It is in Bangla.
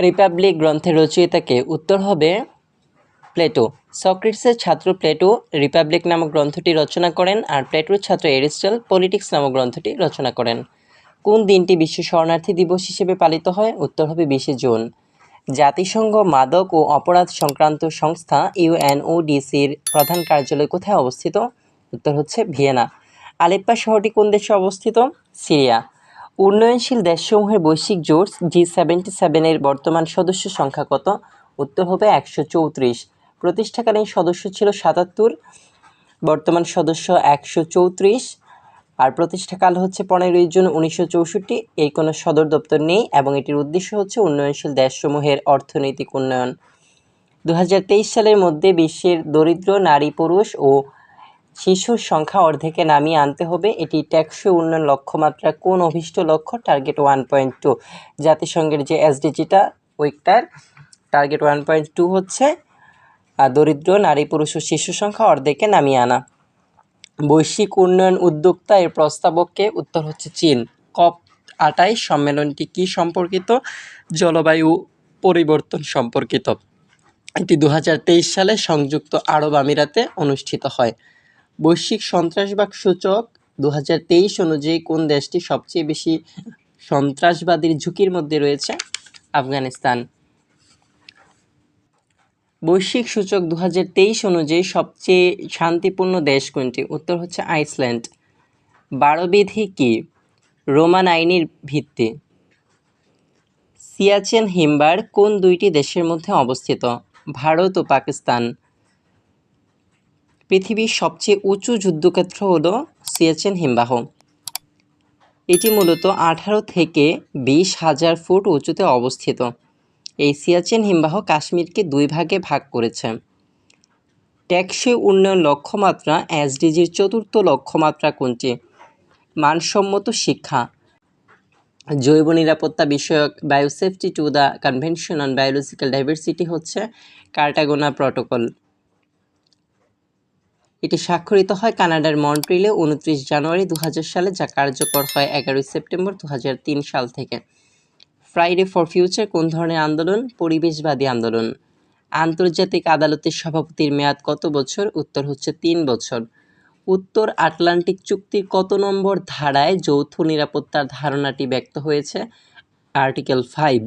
রিপাবলিক গ্রন্থের রচয়িতাকে উত্তর হবে প্লেটো। সক্রেটসের ছাত্র প্লেটো রিপাবলিক নামক গ্রন্থটি রচনা করেন আর প্লেটোর ছাত্র এরিস্টল পলিটিক্স নামক গ্রন্থটি রচনা করেন। কোন দিনটি বিশ্ব শরণার্থী দিবস হিসেবে পালিত হয়? উত্তর হবে বিশে জুন। জাতিসংঘ মাদক ও অপরাধ সংক্রান্ত সংস্থা ইউএনওডিসির প্রধান কার্যালয় কোথায় অবস্থিত? উত্তর হচ্ছে ভিয়েনা। আলেপ্পা শহরটি কোন দেশে অবস্থিত? সিরিয়া। উন্নয়নশীল দেশসমূহের বৈশ্বিক জোট জি সেভেন্টি সেভেনের বর্তমান সদস্য সংখ্যা কত? উত্তর হবে একশো চৌত্রিশ। প্রতিষ্ঠাকালীন সদস্য ছিল সাতাত্তর, বর্তমান সদস্য একশো চৌত্রিশ, আর প্রতিষ্ঠাকাল হচ্ছে পনেরোই জুন উনিশশো চৌষট্টি। এই কোনো সদর দপ্তর নেই এবং এটির উদ্দেশ্য হচ্ছে উন্নয়নশীল দেশসমূহের অর্থনৈতিক উন্নয়ন। দু হাজার তেইশ সালের মধ্যে বিশ্বের দরিদ্র, নারী, পুরুষ ও শিশুর সংখ্যা অর্ধেকে নামিয়ে আনতে হবে। এটি টেকসই উন্নয়ন লক্ষ্যমাত্রা। কোন অভিষ্ট লক্ষ্য? টার্গেট ওয়ান পয়েন্ট টু জাতিসংঘের যে এসডিজিটা ওইটার টার্গেট ওয়ান পয়েন্ট টু হচ্ছে দরিদ্র, নারী, পুরুষ ও শিশু সংখ্যা অর্ধেকে নামিয়ে আনা। বৈশ্বিক উন্নয়ন উদ্যোক্তা এর প্রস্তাবককে উত্তর হচ্ছে চীন। কপ আটাইশ সম্মেলনটি কি সম্পর্কিত? জলবায়ু পরিবর্তন সম্পর্কিত। এটি দু হাজার তেইশ সালে সংযুক্ত আরব আমিরাতে অনুষ্ঠিত হয়। বৈশ্বিক সন্ত্রাসবাদ সূচক দু হাজার তেইশ অনুযায়ী কোন দেশটি সবচেয়ে বেশি সন্ত্রাসবাদীর ঝুঁকির মধ্যে রয়েছে? আফগানিস্তান। বৈশ্বিক সূচক দু হাজার তেইশ অনুযায়ী সবচেয়ে শান্তিপূর্ণ দেশ কোনটি? উত্তর হচ্ছে আইসল্যান্ড। বারোবিধি কি? রোমান আইনের ভিত্তি। সিয়াচেন হিমবার কোন দুইটি দেশের মধ্যে অবস্থিত? ভারত ও পাকিস্তান। পৃথিবীর সবচেয়ে উঁচু যুদ্ধক্ষেত্র হল সিয়াচেন হিমবাহ। এটি মূলত আঠারো থেকে বিশ হাজার ফুট উঁচুতে অবস্থিত। এই সিয়াচেন হিমবাহ কাশ্মীরকে দুই ভাগে ভাগ করেছে। টেকসই উন্নয়ন লক্ষ্যমাত্রা, এসডিজির চতুর্থ লক্ষ্যমাত্রা কোনটি? মানসম্মত শিক্ষা। জৈব নিরাপত্তা বিষয়ক biosafety to the convention on biological diversity হচ্ছে কার্টাগোনা প্রটোকল। এটি স্বাক্ষরিত হয় কানাডার মন্ট্রিলে উনত্রিশ জানুয়ারি দু হাজার সালে, যা কার্যকর হয় এগারোই সেপ্টেম্বর দু হাজার তিন সাল থেকে। ফ্রাইডে ফর ফিউচার কোন ধরনের আন্দোলন? পরিবেশবাদী আন্দোলন। আন্তর্জাতিক আদালতের সভাপতির মেয়াদ কত বছর? উত্তর হচ্ছে তিন বছর। উত্তর আটলান্টিক চুক্তির কত নম্বর ধারায় যৌথ নিরাপত্তার ধারণাটি ব্যক্ত হয়েছে? Article five.